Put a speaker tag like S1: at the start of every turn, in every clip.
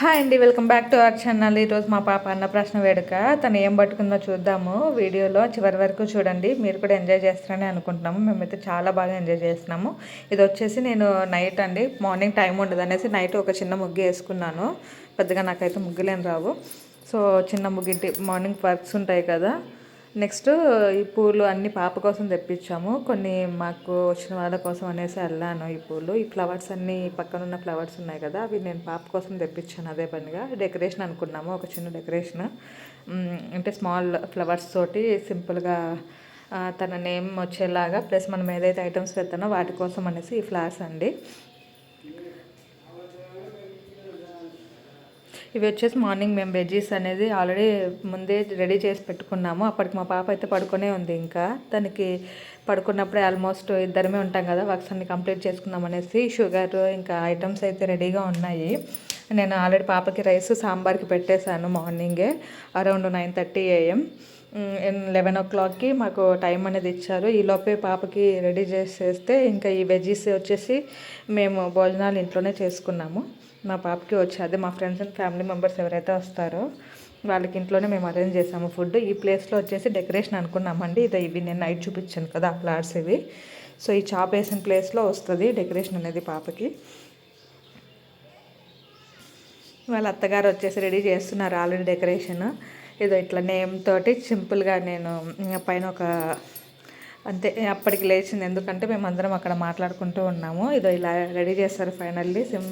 S1: Hi అండి welcome back to our channel. ఈరోజు మా పాప అన్నప్రాసన వేడుక. తను ఏం పట్టుకుందో చూద్దాము. వీడియోలో చివరి వరకు చూడండి. మీరు కూడా ఎంజాయ్ చేస్తారని అనుకుంటున్నాము. మేమైతే చాలా బాగా ఎంజాయ్ చేస్తున్నాము. ఇది వచ్చేసి నేను నైట్ అండి. మార్నింగ్ టైం ఉండదు అనేసి నైట్ ఒక చిన్న ముగ్గు వేసుకున్నాను. పెద్దగా నాకైతే ముగ్గులేని రావు. సో చిన్న ముగ్గింటి మార్నింగ్ వర్క్స్ ఉంటాయి కదా. నెక్స్ట్ ఈ పూలు అన్ని పాప కోసం తెప్పించాము. కొన్ని మాకు వచ్చిన వాళ్ళ కోసం అనేసి వెళ్ళాను ఈ పూలు. ఈ ఫ్లవర్స్ అన్ని పక్కన ఉన్న ఫ్లవర్స్ ఉన్నాయి కదా అవి నేను పాప కోసం తెప్పించాను అదే పనిగా. డెకరేషన్ అనుకున్నాము ఒక చిన్న డెకరేషన్. అంటే స్మాల్ ఫ్లవర్స్ తోటి సింపుల్గా తన నేమ్ వచ్చేలాగా ప్లస్ మనం ఏదైతే ఐటమ్స్ పెడతానో వాటి కోసం అనేసి ఈ ఫ్లవర్స్ అండి. ఇవి వచ్చేసి మార్నింగ్ మేము వెజ్జీస్ అనేది ఆల్రెడీ ముందే రెడీ చేసి పెట్టుకున్నాము. అప్పటికి మా పాప అయితే పడుకునే ఉంది ఇంకా. తనకి పడుకున్నప్పుడే ఆల్మోస్ట్ ఇద్దరమే ఉంటాం కదా వర్క్స్ అన్ని కంప్లీట్ చేసుకుందాం అనేసి షుగర్ ఇంకా ఐటమ్స్ అయితే రెడీగా ఉన్నాయి. నేను ఆల్రెడీ పాపకి రైస్ సాంబార్కి పెట్టేశాను మార్నింగే around nine thirty AM. Eleven ఓ క్లాక్కి మాకు టైం అనేది ఇచ్చారు. ఈలోపే పాపకి రెడీ చేసేస్తే ఇంకా ఈ వెజ్జీస్ వచ్చేసి మేము భోజనాలు ఇంట్లోనే చేసుకున్నాము. మా పాపకి వచ్చి అదే మా ఫ్రెండ్స్ అండ్ ఫ్యామిలీ మెంబర్స్ ఎవరైతే వస్తారో వాళ్ళకి ఇంట్లోనే మేము అరేంజ్ చేసాము ఫుడ్. ఈ ప్లేస్లో వచ్చేసి డెకరేషన్ అనుకున్నామండి. ఇది ఇవి నేను నైట్ చూపించాను కదా ఆ ఫ్లవర్స్ ఇవి. సో ఈ చాప్ వేసిన ప్లేస్లో వస్తుంది డెకరేషన్ అనేది పాపకి. వాళ్ళ అత్తగారు వచ్చేసి రెడీ చేస్తున్నారు ఆల్రెడీ డెకరేషన్. ఏదో ఇట్లా నేమ్ తోటి సింపుల్గా నేను పైన ఒక అంతే అప్పటికి లేచింది. ఎందుకంటే మేము అందరం అక్కడ మాట్లాడుకుంటూ ఉన్నాము. ఇదో ఇలా రెడీ చేస్తారు ఫైనల్లీ. సిమ్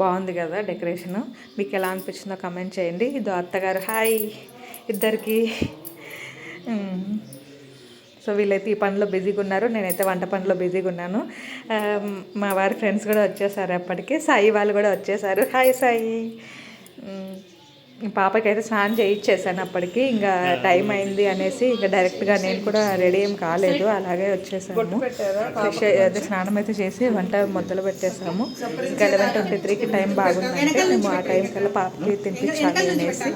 S1: బాగుంది కదా డెకరేషన్. మీకు ఎలా అనిపించిందో కమెంట్ చేయండి. ఇదో అత్తగారు హాయ్ ఇద్దరికి. సో వీళ్ళైతే ఈ పనిలో బిజీగా ఉన్నారు. నేనైతే వంట పనిలో బిజీగా ఉన్నాను. మా వారి ఫ్రెండ్స్ కూడా వచ్చేసారు అప్పటికి. సాయి వాళ్ళు కూడా వచ్చేసారు. హాయ్ సాయి. ఉమ్, పాపకి అయితే స్నానం చేయించేసాను అప్పటికి ఇంకా టైం అయింది అనేసి ఇంకా డైరెక్ట్గా నేను కూడా రెడీ ఏం కాలేదు అలాగే వచ్చేసాము. ఫ్రెష్ అదే స్నానం అయితే చేసి వంట మొదలు పెట్టేసాము. ఇంకా లెవెన్ ట్వంటీ త్రీకి టైం బాగుందంటే మేము ఆ టైం కల్లా పాపకి తినిపించాలి అనేసి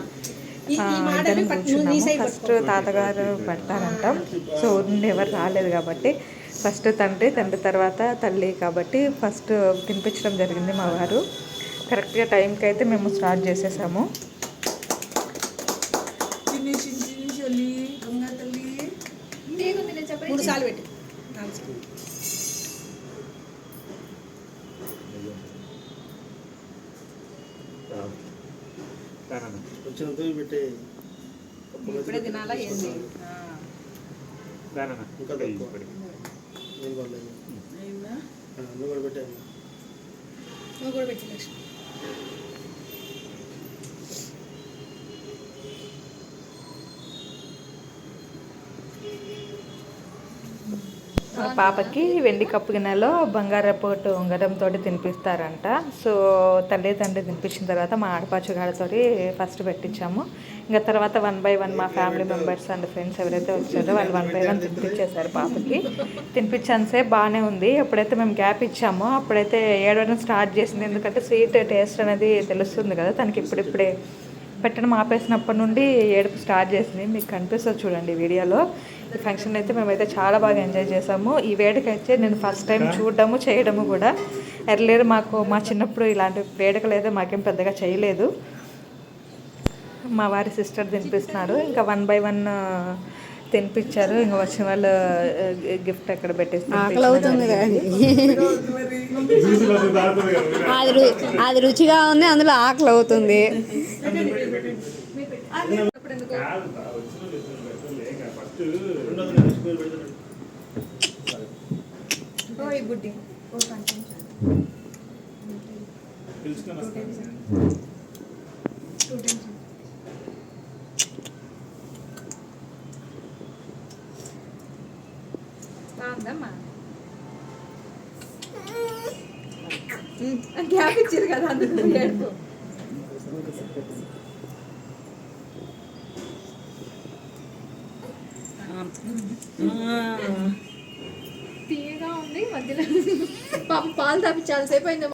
S1: ఇద్దరం కూర్చున్నాము. ఫస్ట్ తాతగారు పెడతారంట సో ఊరి ఎవరు రాలేదు కాబట్టి ఫస్ట్ తండ్రి తండ్రి తర్వాత తల్లి కాబట్టి ఫస్ట్ తినిపించడం జరిగింది మా వారు. కరెక్ట్గా టైంకి అయితే మేము స్టార్ట్ చేసేసాము.
S2: తినేసి తినేసి వెళ్ళి గంగా తల్లి. మూడు సార్లు పెట్టి. నాలుగు సార్లు.
S3: కొంచెం దూరం పెట్టే
S2: ఇప్పుడే తినాలా ఏంది?
S3: ఇంకా తక్కువ. నేను పర్లేదు
S2: అయిందా?
S3: ఆ, నువ్వు కూడా పెట్టాను
S2: నువ్వు కూడా పెట్టి లక్ష్మి.
S1: పాపకి వెండి కప్పు గిన్నెలో బంగారపు ఉంగరంతో తినిపిస్తారంట. సో తల్లిదండ్రి తినిపించిన తర్వాత మా ఆడపడుచు గారితోటి ఫస్ట్ పెట్టించాము. ఇంకా తర్వాత వన్ బై వన్ మా ఫ్యామిలీ మెంబర్స్ అండ్ ఫ్రెండ్స్ ఎవరైతే వచ్చారో వాళ్ళు వన్ బై వన్ తినిపించేశారు పాపకి. తినిపించాన్సేపు బాగానే ఉంది. ఎప్పుడైతే మేము గ్యాప్ ఇచ్చామో. అప్పుడైతే ఏడవడం స్టార్ట్ చేసింది. ఎందుకంటే స్వీట్ టేస్ట్ అనేది తెలుస్తుంది కదా తనకి ఇప్పుడిప్పుడే. పెట్టడం ఆపేసినప్పటి నుండి ఏడుపు స్టార్ట్ చేసింది. మీకు కనిపిస్తుంది చూడండి వీడియోలో. ఫంక్షన్ అయితే మేమైతే చాలా బాగా ఎంజాయ్ చేసాము. ఈ వేడుక అయితే నేను ఫస్ట్ టైం చూడడము చేయడము కూడా. ఎర్లేరు మాకు మా చిన్నప్పుడు ఇలాంటి వేడుకలు అయితే మాకేం పెద్దగా చేయలేదు. మా వారి సిస్టర్ తినిపిస్తున్నారు. ఇంకా వన్ బై వన్ తినిపించారు. ఇంకా వచ్చిన వాళ్ళు గిఫ్ట్ అక్కడ పెట్టేసి
S4: ఆకలి అవుతుంది కానీ అది రు- అది రుచిగా ఉంది అందులో ఆకలి అవుతుంది.
S3: రెండు వందల యాభై స్కూల్ పెడతాను
S2: ఓ ఈ బుడ్డి ఓ కొంచెం టూ టైమ్స్ బాగుందమ్మా గ్యాప్ ఇచ్చారు కదా అందుకు ఏడుపు తీయగా ఉంది మధ్యలో. పాప పాలు తాపి చాలాసేపు అయింది.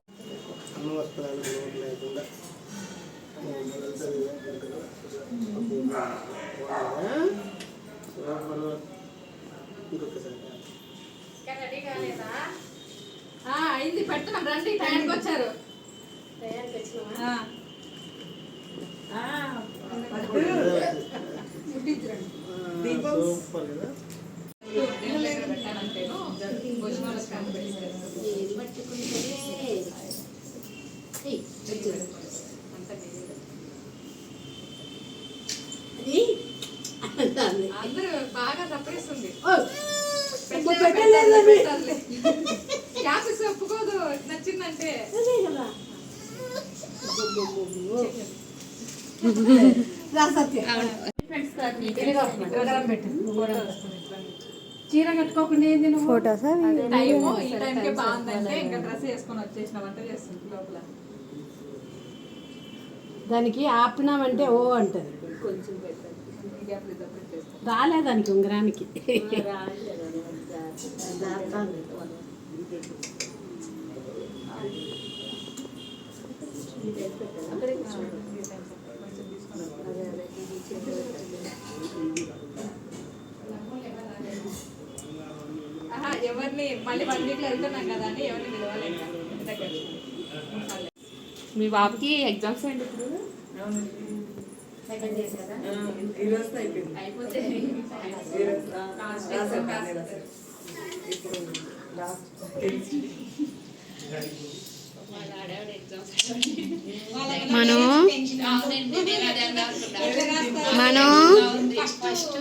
S2: అయింది పెడుతున్నాం. రండి టైంకి వచ్చారు ఆ.
S3: సూపర్ కదా
S1: అందరూ బాగా తప్పేస్తుంది క్యాపస్ ఒప్పుకోదు నచ్చిందంటే
S2: కట్టుకోకుండా ఏంది నువ్వు?
S4: ఫోటోస్?
S1: టైము ఈ టైంకే బాగుందంటే ఇంకా డ్రెస్ వేసుకొని వచ్చేసిన వంట చేస్తుంది లోపల.
S2: దానికి ఆపినామంటే ఓ అంటది. రాలే దానికి ఉంగరానికి.
S1: ఎవరిని మళ్ళీ వన్ వీక్లో వెళ్తున్నాం కదా అని ఎవరిని పిలవలేదు దగ్గర.
S5: మీ బాబుకి ఎగ్జామ్స్ ఏంటి ఇప్పుడు? అయిపోతే
S4: మనం? మనం?
S5: ఫస్ట్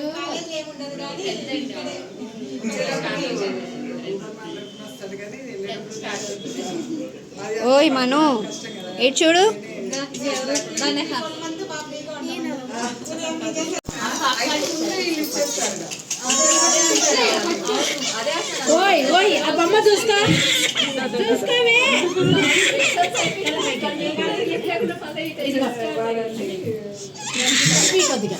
S4: ఓయ్ మను ఇటు చూడు.
S2: ఓయ్ ఓయ్ ఆ బొమ్మ చూసుకో. చూసుకోవే. కొద్దిగా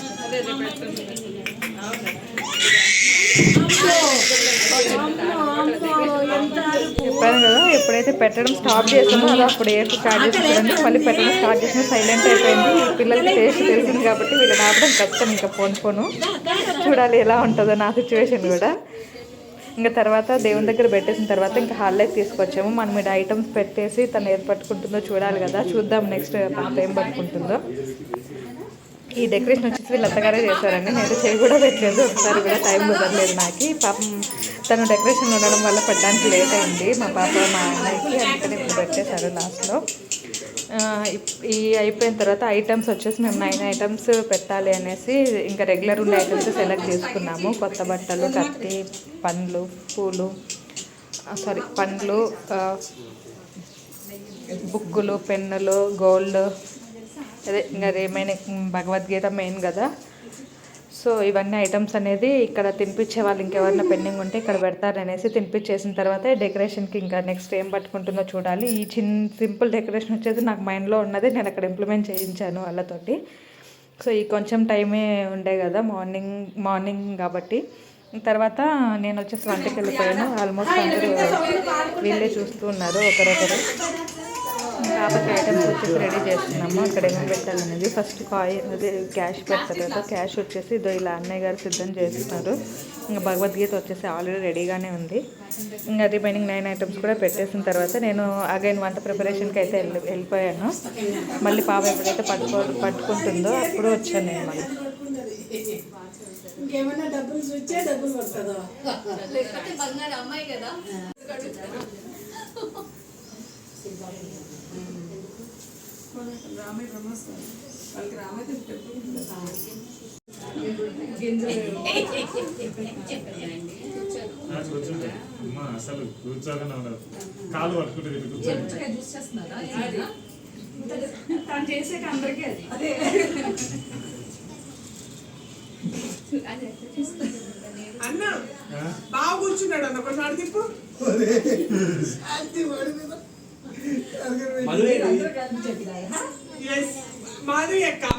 S1: ఎప్పుడైతే పెట్టడం స్టాప్ చేసామో అది అప్పుడు ఏసి స్టార్ట్ చేసి మళ్ళీ పెట్టడం స్టార్ట్ చేసిన సైలెంట్ అయిపోయింది. ఈ పిల్లలకి టేస్ట్ తెలిసింది కాబట్టి వీళ్ళు రావడం కష్టం ఇంకా పోను పోను చూడాలి ఎలా ఉంటుందో నా సిచ్యువేషన్ కూడా. ఇంకా తర్వాత దేవుని దగ్గర పెట్టేసిన తర్వాత ఇంకా హాల్లోకి తీసుకొచ్చాము. మనం ఇక్కడ ఐటమ్స్ పెట్టేసి తను ఏది పట్టుకుంటుందో చూడాలి కదా. చూద్దాం నెక్స్ట్ పాప ఏం పట్టుకుంటుందో. ఈ డెకరేషన్ వచ్చేసి వీళ్ళు అత్తగారే చేశారండి. నేను చేయి కూడా పెట్టలేదు. ఒకసారి కూడా టైం కుదరలేదు నాకు. పాపం తను డెకరేషన్ ఉండడం వల్ల పెట్టడానికి లేట్ అయింది. మా పాప మా అన్నయ్యకి అందుకని ఇప్పుడు పెట్టేశారు లాస్ట్లో. ఇప్- ఈ అయిపోయిన తర్వాత ఐటమ్స్ వచ్చేసి మేము నైన్ ఐటమ్స్ పెట్టాలి అనేసి ఇంకా రెగ్యులర్ ఉండే ఐటమ్స్ సెలెక్ట్ చేసుకున్నాము. కొత్త బట్టలు కత్తి పండ్లు పూలు సారీ పండ్లు బుక్కులు పెన్నులు గోల్డ్ అదే ఇంకా రేమైనా భగవద్గీత మెయిన్ కదా. సో ఇవన్నీ ఐటమ్స్ అనేది ఇక్కడ తినిపించే వాళ్ళు ఇంకెవరైనా పెండింగ్ ఉంటే ఇక్కడ పెడతారు అనేసి తినిపించేసిన తర్వాత డెకరేషన్కి ఇంకా నెక్స్ట్ ఏం పట్టుకుంటుందో చూడాలి. ఈ చిన్న సింపుల్ డెకరేషన్ వచ్చేసి నాకు మైండ్లో ఉన్నది నేను అక్కడ ఇంప్లిమెంట్ చేయించాను వాళ్ళతోటి. సో ఈ కొంచెం టైమే ఉండే కదా మార్నింగ్ మార్నింగ్ కాబట్టి. తర్వాత నేను వచ్చేసి వంటకి వెళ్ళిపోయాను. ఆల్మోస్ట్ అందరూ వీళ్ళే చూస్తూ ఉన్నారు ఒకరొకరు. కాబట్టి ఐటమ్స్ వచ్చేసి రెడీ చేస్తున్నాము. అక్కడ ఏమేమి పెట్టాలనేది ఫస్ట్ కాయిన్ అదే క్యాష్ పెడతారు కదా క్యాష్ వచ్చేసి ఇదో ఇలా అన్నయ్య గారు సిద్ధం చేస్తున్నారు. ఇంకా భగవద్గీత వచ్చేసి ఆల్రెడీ రెడీగానే ఉంది. ఇంకా రిమైనింగ్ నైన్ ఐటమ్స్ కూడా పెట్టేసిన తర్వాత నేను అగైన్ వంట ప్రిపరేషన్కి అయితే వెళ్ళి వెళ్ళిపోయాను. మళ్ళీ పాప ఎప్పుడైతే పట్టుకో పట్టుకుంటుందో అప్పుడు వచ్చాను నేను మళ్ళీ.
S2: ఇంకేమైనా డబ్బులు చూచే డబ్బులు పడుతుందో
S5: బంగారు అమ్మాయి కదా.
S6: అమ్మా అసలు కూర్చోగానే ఉన్నారు కాలు పట్టుకుంటే ఇటు కూర్చొని
S7: అన్న బాగా కూర్చున్నాడు అన్న ఒకసారి తిప్పు.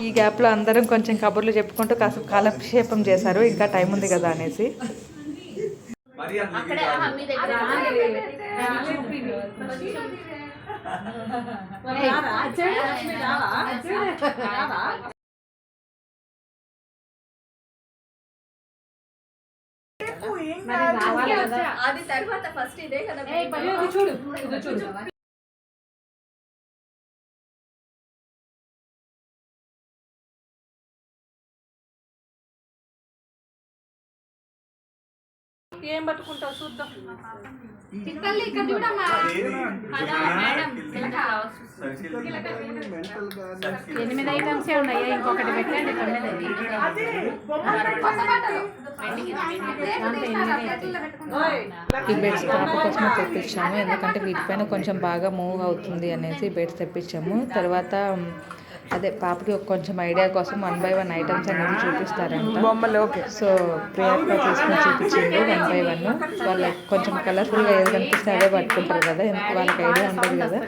S1: ఈ గ్యాప్లో అందరం కొంచెం కబుర్లు చెప్పుకుంటూ కాసేపు కాలక్షేపం చేశారు. ఇంకా టైం ఉంది కదా అనేసి.
S5: అది తర్వాత ఫస్ట్ ఇదే కదా
S2: చూడు.
S1: ఏం పట్టుకుంటావు? చూద్దాం.
S5: ఇక్కడ చూడమ్మా
S8: ఎనిమిది ఐటమ్స్ ఉన్నాయి? ఇంకొకటి పెట్టండి తొమ్మిది.
S1: ఈ బెడ్స్ పాప కోసమే తెప్పించాము. ఎందుకంటే వీటిపైన కొంచెం బాగా మూవ్ అవుతుంది అనేసి బెడ్స్ తెప్పించాము. తర్వాత అదే పాపకి ఒక కొంచెం ఐడియా కోసం వన్ బై వన్ ఐటమ్స్ అనేది చూపిస్తారంట. బొమ్మలు ఓకే. సో ప్రియాంక తీసుకొని చూపించింది వన్ బై వన్. వాళ్ళకి కొంచెం కలర్ఫుల్గా ఏది కనిపిస్తే అదే పట్టుకుంటారు కదా ఎందుకు వాళ్ళకి ఐడియా ఉంటుంది కదా.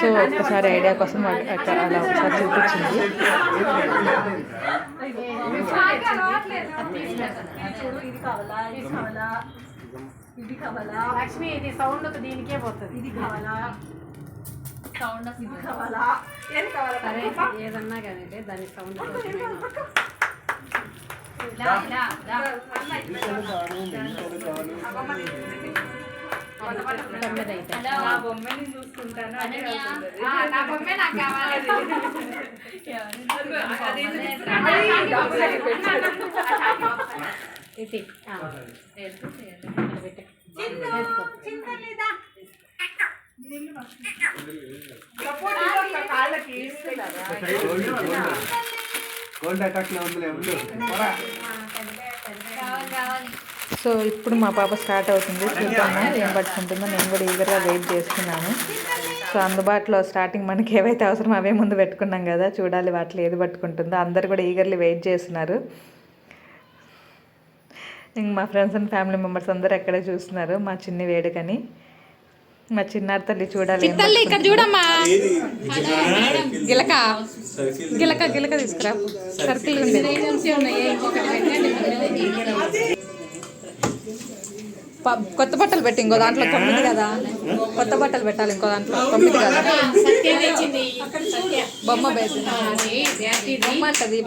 S1: సో ఒక్కసారి ఐడియా కోసం అలా ఒకసారి చూపించింది.
S8: లక్ష్మి ఇది సౌండ్ దీనికే పోతుంది. ఇది కావాలా?
S5: సౌండ్
S8: సరే ఏదన్నా కానీ దాని సౌండ్ తొమ్మిది అయితే
S5: నా బొమ్మే నాకు కావాలి.
S8: ఇది ఆ. ఇక్కడ పెట్టు.
S3: గోల్డ్ అటాక్లో ఉందిలే ఉండు
S1: సో ఇప్పుడు మా పాప స్టార్ట్ అవుతుంది. చూద్దాము ఏం పట్టుకుంటుందో. నేను కూడా ఈగర్గా వెయిట్ చేస్తున్నాను. సో అందుబాటులో స్టార్టింగ్ మనకి ఏవైతే అవసరం అవే ముందు పెట్టుకున్నాం కదా. చూడాలి వాటిలో ఏది పట్టుకుంటుందో. అందరు కూడా ఈగర్లీ వెయిట్ చేస్తున్నారు. ఇంక మా ఫ్రెండ్స్ అండ్ ఫ్యామిలీ మెంబర్స్ అందరూ ఎక్కడే చూస్తున్నారు? మా చిన్ని వేడుకని. మా చిన్నారి తల్లి చూడాలి
S8: తల్లి ఇక్కడ చూడమ్మా.
S1: గిలక. గిలక గిలక తీసుకురా. సర్కిల్ ఉంది. కొత్త బట్టలు పెట్టి ఇంకో దాంట్లో తొమ్మిది కదా. కొత్త బట్టలు పెట్టాలి ఇంకో దాంట్లో తొమ్మిది కదా.
S8: సత్య తెచ్చింది. సత్య.
S1: బొమ్మ బొమ్మ అంటది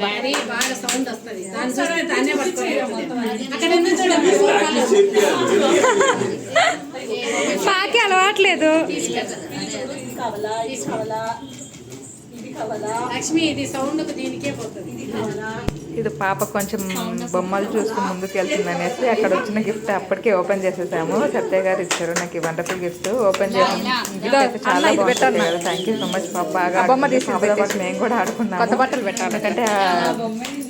S1: పాకి అలవాట్లేదు.
S8: లక్ష్మి ఇది సౌండ్ దీనికే పోతుంది.
S1: ఇది పాప కొంచెం బొమ్మలు చూస్తూ ముందుకు వెళ్తుంది అనేసి అక్కడ వచ్చిన గిఫ్ట్ అప్పటికే ఓపెన్ చేసేసాము. సత్య గారు ఇచ్చారు. నాకు ఈ వండర్ఫుల్ గిఫ్ట్ ఓపెన్ చేసి గిఫ్ట్ అయితే చాలా థ్యాంక్ యూ సో మచ్ పాప. బాగా బొమ్మ పాటు మేము కూడా ఆడుకున్నాము కొత్త బట్టలు పెట్టాలి. ఎందుకంటే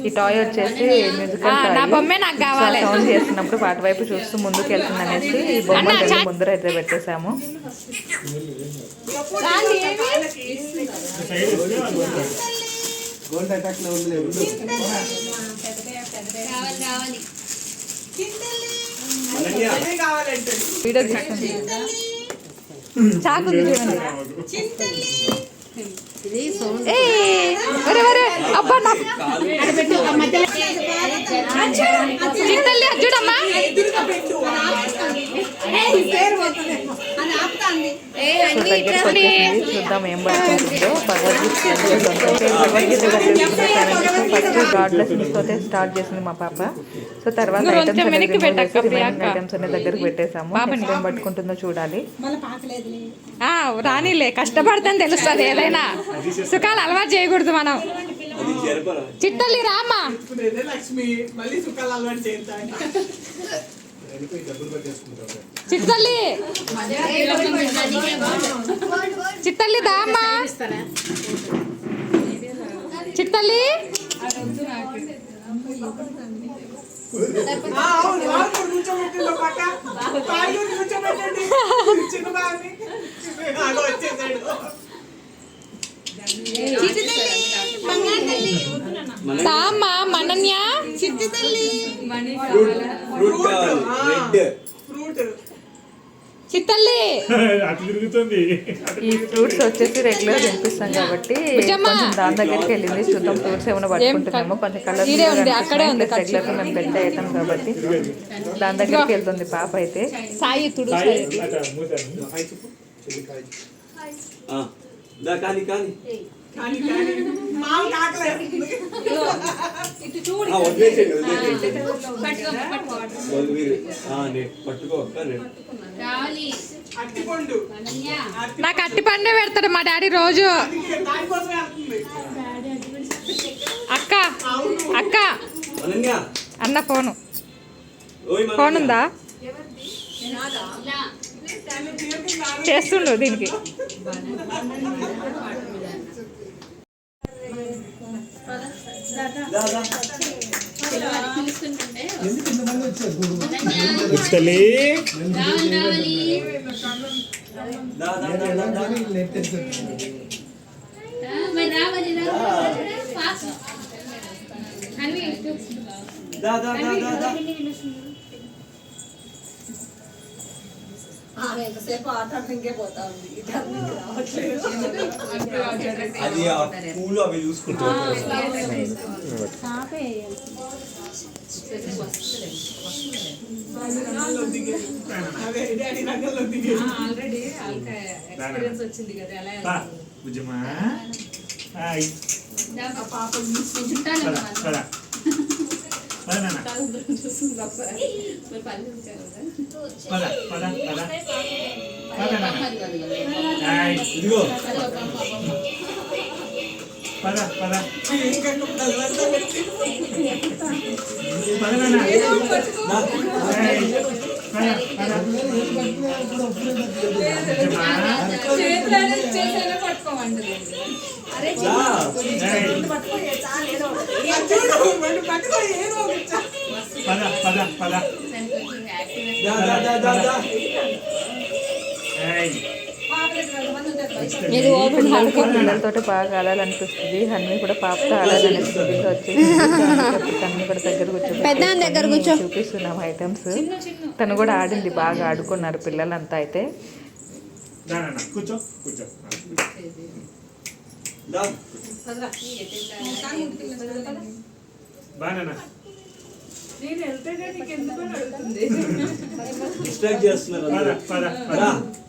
S1: ఈ టాయ్ వచ్చేసి మ్యూజికల్ నా బొమ్మే నాకు కావాలి. సౌండ్ చేస్తున్నప్పుడు వాటి వైపు చూస్తూ ముందుకు వెళ్తుంది అనేసి ఈ బొమ్మ ముందర అయితే పెట్టేశాము
S6: వాళ్ళు పోతారు.
S3: గోల్డ్
S1: తీస్తుంది చాకు ఉంది చూడండి
S8: ఇది సౌండ్
S1: ఏయ్, ఒరే, ఒరే, అబ్బా నా
S8: పెట్టు ఆ
S1: దగ్గరికి చూద్దాం ఏం పడుతుందో. భగవద్గీత ఫస్ట్ స్టార్ట్ చేసింది మా పాప. సో తర్వాత ఐటమ్స్ అనే దగ్గరికి పెట్టేసాము ఏం పట్టుకుంటుందో చూడాలి. రానిలే. కష్టపడితే తెలుస్తుంది ఏదైనా. సుఖాలు అలవాటు చేయకూడదు మనం. చిట్టల్లి రామ్మా.
S7: లక్ష్మి మళ్ళీ సుఖాలు అలవాటు చేస్తాను
S1: చిట్టల్లి చిట్టల్లి దామ్మా చిట్టల్లి
S7: ఆ, అవును బాబు కూర్చోబెట్టిందో
S1: మనన్య
S7: ఫ్రూట్
S1: చిట్టల్లి.
S6: అటు తిరుగుతుంది.
S1: ఈ ఫ్రూట్స్ వచ్చేసి రెగ్యులర్ తినిపిస్తాం కాబట్టి కొంచెం దాని దగ్గరికి వెళ్ళింది. చూద్దాం ఫ్రూట్స్ ఏమైనా పట్టుకుంటుందేమో కొంచెం కలర్ అక్కడే ఉంది రెగ్యులర్ మేము పెట్టే ఐటమ్ కాబట్టి. దాని దగ్గరికి వెళ్తుంది పాప అయితే. సాయి తుడు
S9: కానీ కానీ.
S1: నాకు అట్టి పండే. పెడతాడు మా డాడీ రోజు. అక్క అక్క. అన్న ఫోను. ఫోన్ ఉందా చేస్తుండు దీనికి
S5: పిలుస్తుంటుంటే
S3: ఎందుకు ఇంతమంది వచ్చారు
S6: తల్లి
S5: రావాలి రావాలి
S9: దా దా దా దా
S2: ఆమె ఎంతసేపు ఆట ఆడటానికే పోతా ఉంది. ఇటు అన్నికి రావట్లేదు
S9: అది ఆ పూలు అవి
S7: దిగి
S8: ఆల్రెడీ ఎక్స్పీరియన్స్ వచ్చింది కదా ఎలా
S6: పా
S9: ఇదిగో
S6: పద పద పద పద పద పద.
S9: దా
S1: పిల్లలతో బాగా ఆడాలనిపిస్తుంది. హన్వి కూడా పాపతో ఆడాలనిపిస్తుంది. ఇంకా వచ్చేసి తను కూడా దగ్గర కూర్చోబెట్టి
S4: పెద్దాయన దగ్గర కూర్చో.
S1: చూపిస్తున్నాం ఐటమ్స్ తను కూడా ఆడింది. బాగా ఆడుకున్నారు పిల్లలంతా అయితే.
S6: కూర్చో కూర్చో.
S9: డిస్ట్రాక్ట్ చేస్తున్నారు?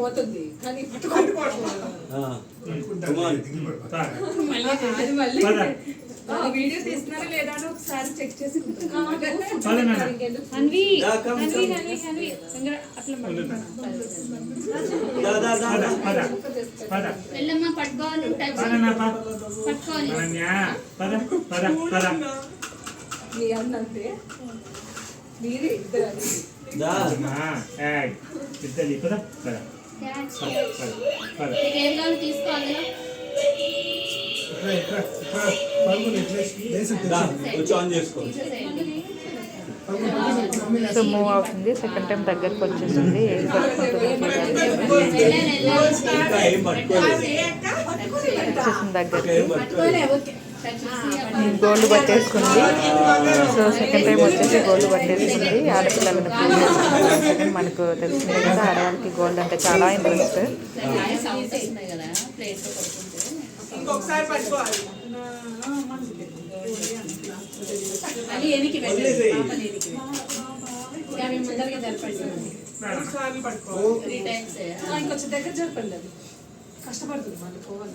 S2: పోతుంది. కానీ
S8: వీడియో తీస్తున్నారా లేదా అని ఒకసారి చెక్ చేసి
S5: వెళ్ళమ్మా పట్టుకోవాలి
S2: మీరే
S1: సో మూవ్ అవుతుంది. సెకండ్ టైం దగ్గరకు వచ్చేసింది. పట్టుకుంటుందో
S9: ఏం పట్టుకోలేదు.
S1: వచ్చేసింది దగ్గరికి. గోల్డ్ పట్టేసుకుంది. సో సెకండ్ టైం వచ్చేసి గోల్డ్ పట్టేసుకుంది. ఆడపిల్లలను పూజ చేసుకుంటాం మనకు తెలిసిందే కదా. ఆడవాళ్ళకి గోల్డ్ అంటే చాలా ఇంట్రెస్ట్
S8: దగ్గర జరపండి అది. కష్టపడుతుంది మళ్ళీ పోవాలి.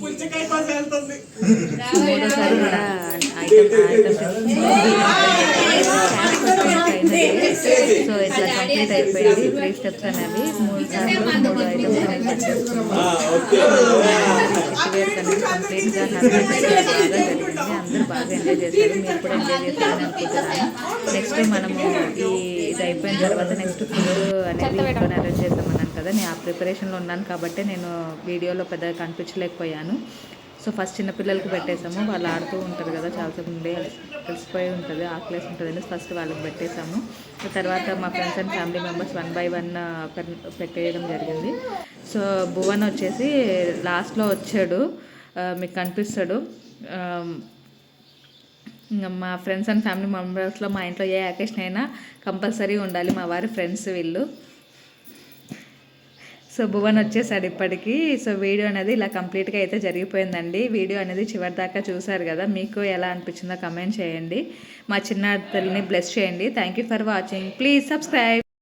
S7: పుచ్చకాయ కోసం వెళ్తుంది
S1: మూడోసారి కూడా ఐటమ్ ఐటమ్ సో ఇట్లా కంప్లీట్ అయిపోయింది. త్రీ స్టెప్స్ అనేవి మూడు సార్లు ఐటమ్స్ కంప్లీట్గా అందరూ బాగా ఎంజాయ్ చేశారు మీరు కూడా ఎంజాయ్ చేస్తారని అనుకుంటున్నాను. నెక్స్ట్ మనము ఈ ఇది అయిపోయిన తర్వాత నెక్స్ట్ ఫుడ్ అనేది అరేంజ్ చేద్దామన్నాను కదా. నేను ఆ ప్రిపరేషన్లో ఉన్నాను కాబట్టి నేను వీడియోలో పెద్దగా కనిపించలేకపోయాను. సో ఫస్ట్ చిన్న పిల్లలకి పెట్టేసాము. వాళ్ళు ఆడుతూ ఉంటారు కదా చాలాసేపు ఉండే కలిసిపోయి ఉంటుంది ఆకలేసి ఉంటుందని ఫస్ట్ వాళ్ళకి పెట్టేసాము. తర్వాత మా friends and family members one by one పెట్టేయడం జరిగింది. సో భువన్ వచ్చేసి లాస్ట్లో వచ్చాడు. మీకు కనిపిస్తాడు. ఇంకా మా ఫ్రెండ్స్ అండ్ ఫ్యామిలీ మెంబర్స్లో మా ఇంట్లో ఏ అకేషన్ అయినా కంపల్సరీ ఉండాలి. మా వారి ఫ్రెండ్స్ వీళ్ళు. సో భువన్ వచ్చేసాడు ఇప్పటికి. సో వీడియో అనేది ఇలా కంప్లీట్గా అయితే జరిగిపోయిందండి. వీడియో అనేది చివరి దాకా చూసారు కదా మీకు ఎలా అనిపించిందో కమెంట్ చేయండి. మా చిన్న తల్లిని బ్లెస్ చేయండి. Thank you for watching. Please subscribe.